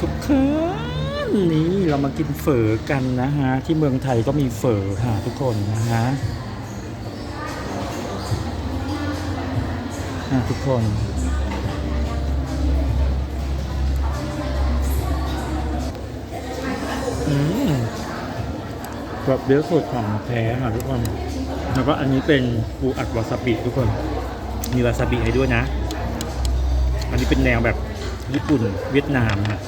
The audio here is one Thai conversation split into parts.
ทุกคนนี่เรามากินเฝอกันนะฮะ ที่เมืองไทยก็มีเฝอค่ะทุกคนนะฮะะทุกคนอืมแบบเยอะสุดของแท้ค่ะทุกคน แล้วก็อันนี้เป็นปูอัดวาซาบิทุกคน มีวาซาบิให้ด้วยนะ อันนี้เป็นแนวแบบ ญี่ปุ่นเวียดนามฮะ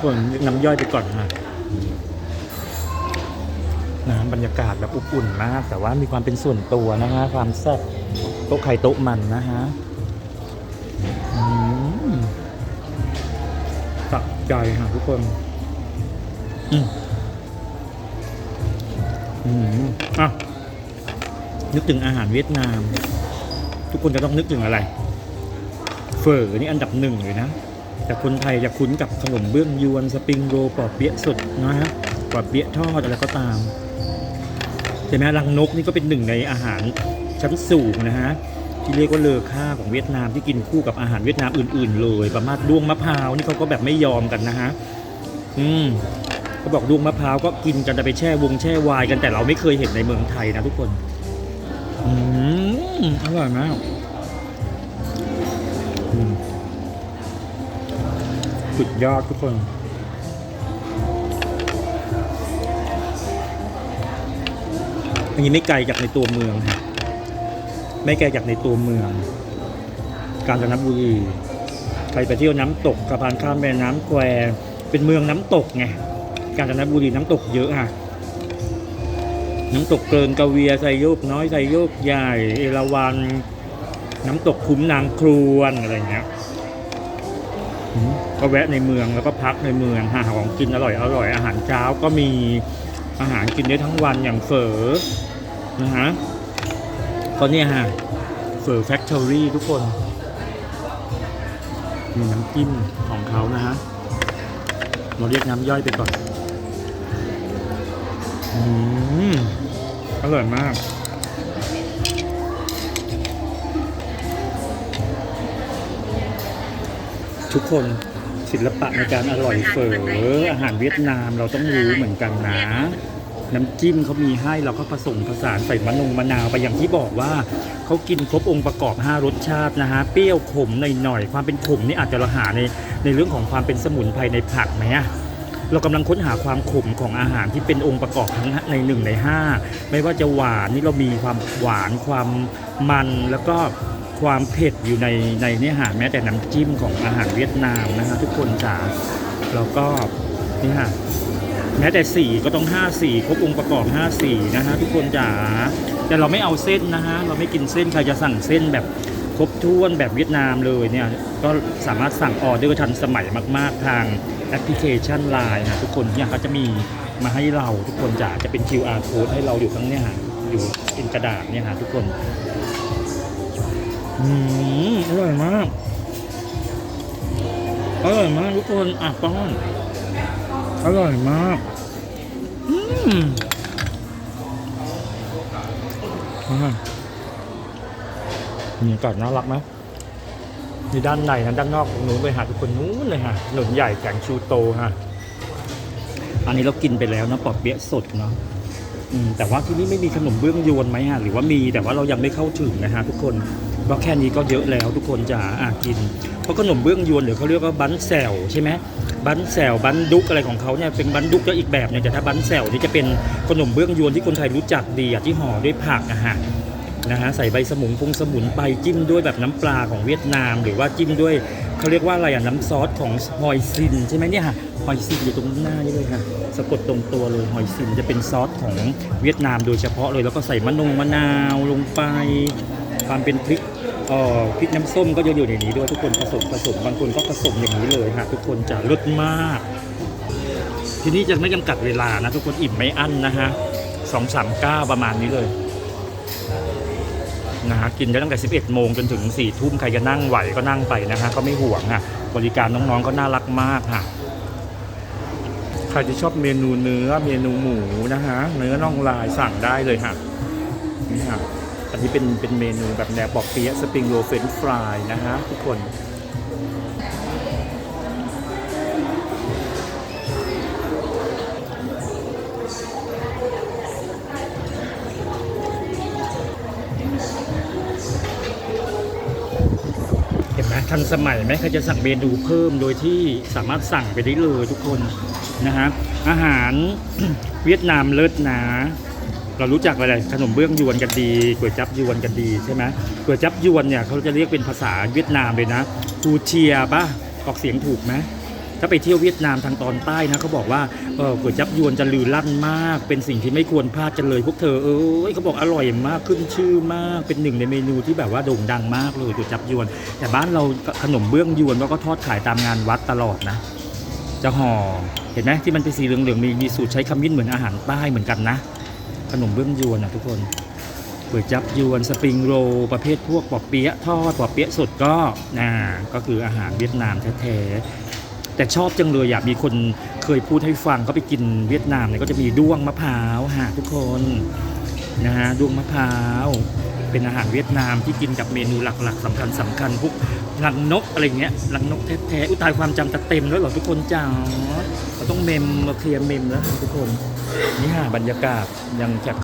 ส่วนน้ำย่อยไปก่อนฮะนะบรรยากาศแบบอบอุ่นมาก แต่ว่ามีความเป็นส่วนตัวนะฮะความแซ่บโต๊ะไข่โต๊ะมันนะฮะอืมสะใจฮะทุกคน อืมอืมอะนึกถึงอาหารเวียดนาม ทุกคนจะต้องนึกถึงอะไร เฝอนี่อันดับหนึ่งเลยนะ แต่คนไทยจะคุ้นกับขนมเบื้องยวน สปริงโรปอเปี๊ยะสดนะฮะปอเปี๊ยะทอดอะไรก็ตามใช่ไหมรังนกนี่ก็เป็นหนึ่งในอาหารชั้นสูงนะฮะที่เรียกว่าเลอค่าของเวียดนามที่กินคู่กับอาหารเวียดนามอื่น ๆ เลยประมาณด้วงมะพร้าวนี่เขาก็แบบไม่ยอมกันนะฮะอืมเขาบอกด้วงมะพร้าวก็กินกันจะไปแช่วงแช่วายกันแต่เราไม่เคยเห็นในเมืองไทยนะทุกคน อืมอร่อยมาก สุดยอดทุกคนอันนี้ไม่ไกลจากในตัวเมืองฮะไม่ไกลจากในตัวเมือง กาญจนบุรีใครไปเที่ยวน้ำตกสะพานข้ามแม่น้ำแควเป็นเมืองน้ำตกไงกาญจนบุรีน้ำตกเยอะฮะน้ำตกเกินกะเวียไซโยกน้อยไซโยกใหญ่ เอราวัน น้ำตกคุ้มนางครวนอะไรเงี้ยก็แวะในเมืองแล้วก็พักในเมืองหาของกินอร่อยอร่อยอาหารเช้าก็มีอาหารกินได้ทั้งวันอย่างเฝอนะฮะก็เนี่ยฮะเฝอแฟคทอรี่ทุกคน มีน้ำจิ้มของเขานะฮะเราเรียกน้ำย่อยไปก่อน อืม อร่อยมาก ทุกคนศิลปะในการอร่อยเฝออาหารเวียดนามเราต้องรู้เหมือนกันนะ น้ำจิ้มเขามีให้เราก็ผสมผสานใส่มะนงมะนาวไปอย่างที่บอกว่าเขากินครบองค์ประกอบ 5 รสชาตินะฮะเปรี้ยวขมหน่อยๆความเป็นขมนี่อาจจะเราหาในในเรื่องของความเป็นสมุนไพรในผักไหมอะเรากำลังค้นหาความขมของอาหารที่เป็นองค์ประกอบทั้งในหนึ่งในห้าไม่ว่าจะหวานนี่เรามีความหวานความมันแล้วก็ ความเผ็ดอยู่ในในเนื้อหาแม้แต่น้ำจิ้มของอาหารเวียดนามนะฮะทุกคนจ๋าแล้วก็นี่ฮะแม้แต่สีก็ต้อง5สีครบองค์ประกอบ5สีนะฮะทุกคนจ๋าแต่เราไม่เอาเส้นนะฮะเราไม่กินเส้นใครจะสั่งเส้นแบบครบถ้วนแบบเวียดนามเลยเนี่ยก็สามารถสั่งออเดอร์ทันสมัยมาก ๆ ทางแอปพลิเคชัน Line นะทุกคนเนี่ยเขาจะมีมาให้เราทุกคนจ๋าจะเป็น QR code ให้เราอยู่ข้างเนี่ยฮะอยู่เป็นกระดาษเนี่ยฮะทุกคน อืมอร่อยมากอร่อยมากทุกคนอะป้อนอร่อยมากอืมฮะมีกาศน่ารักไหมมีด้านในนะด้านนอกนู้นเลยฮะทุกคนนู้นเลยฮะถนนใหญ่แกงชูโตฮะอันนี้เรากินไปแล้วนะปอบเปี๊ยะสดเนาะอืมแต่ว่าที่นี่ไม่มีขนมเบื้องยวนไหมฮะหรือว่ามีแต่ว่าเรายังไม่เข้าถึงนะฮะทุกคน ก็แค่นี้ก็เยอะแล้วทุกคนจะอะกิน เพราะขนมเบื้องยวนหรือเขาเรียกว่าบันแซวใช่ไหมบันแซวบันดุกอะไรของเขาเนี่ยเป็นบันดุกก็อีกแบบหนึงแต่ถ้าบันแซวนี่จะเป็นขนมเบื้องยวนที่คนไทยรู้จักดีที่ห่อด้วยผักอะฮะนะฮะใส่ใบสมุนพงสมุนไปจิ้มด้วยแบบน้ำปลาของเวียดนาม หรือว่าจิ้มด้วยเขาเรียกว่าอะไรอะน้ำซอสของฮอยซินใช่ไหมเนี่ยฮะฮอยซินอยู่ตรงหน้านี่เลยค่ะสะกดตรงตัวเลยฮอยซินจะเป็นซอสของเวียดนามโดยเฉพาะเลยแล้วก็ใส่มะนงมะนาวลงไปความเป็นพริก เอ่อพริกน้ำส้มก็จะอยู่ในนี้ด้วยทุกคนผสมผสมบางคนก็ผสมอย่างนี้เลยฮะทุกคนจะรสมาก ทีนี้จะไม่จำกัดเวลานะ ทุกคนอิ่มไม่อั้นนะฮะสองสามเก้าประมาณนี้เลยนะฮะกินได้ตั้งแต่ 11 โมงจนถึง 4 ทุ่มใครจะนั่งไหวก็นั่งไปนะฮะก็ไม่ห่วงฮะบริการน้องๆก็น่ารักมากฮะใครที่ชอบเมนูเนื้อเมนูหมูนะฮะเนื้อน่องลายสั่งได้เลยฮะนี่ฮะ อันนี้เป็นเป็นเมนูแบบแนวปอกเปี๊ยะสปริงโรเฟนฟรายนะฮะทุกคนเห็นไหมทันสมัยไหมเขาจะสั่งเมนูเพิ่มโดยที่สามารถสั่งไปได้เลยทุกคนนะฮะอาหารเวียดนามเลิศนะ เรารู้จักอะไรขนมเบื้องยวนกันดีก๋วยจับยวนกันดีใช่ไหมก๋วยจับยวนเนี่ยเขาจะเรียกเป็นภาษาเวียดนามเลยนะกูเทียปะออกเสียงถูกไหมถ้าไปเที่ยวเวียดนามทางตอนใต้นะเขาบอกว่าเออก๋วยจับยวนจะลือลั่นมาก เป็นสิ่งที่ไม่ควรพลาดกันเลย พวกเธอเอ้ยเขาบอกอร่อยมากขึ้นชื่อมากเป็นหนึ่งในเมนูที่แบบว่าโด่งดังมากเลยก๋วยจับยวน แต่บ้านเราขนมเบื้องยวนเราก็ทอดขายตามงานวัดตลอดนะ จะห่อเห็นไหมที่มันเป็นสีเหลืองๆมีมีสูตรใช้ขมิ้นเหมือนอาหารใต้เหมือนกันนะ ขนมเบื้องยวนนะทุกคนก๋วยจับยวนสปริงโรประเภทพวกปอเปี๊ยะทอดปอเปี๊ยะสดก็น่าก็คืออาหารเวียดนามแท้ๆแต่ชอบจังเลยอยากมีคนเคยพูดให้ฟังเขาไปกินเวียดนามเนี่ยก็จะมีด้วงมะพร้าวฮะทุกคนนะฮะด้วงมะพร้าวเป็นอาหารเวียดนามที่กินกับเมนูหลักๆสำคัญสำคัญพวกรังนกอะไรเงี้ยรังนกแท้ๆอุตายความจำจะเต็มแล้วเหรอทุกคนจ้าเราต้องเมมมาเคลียร์เมมแล้วทุกคน นี่ฮะบรรยากาศยังแคบ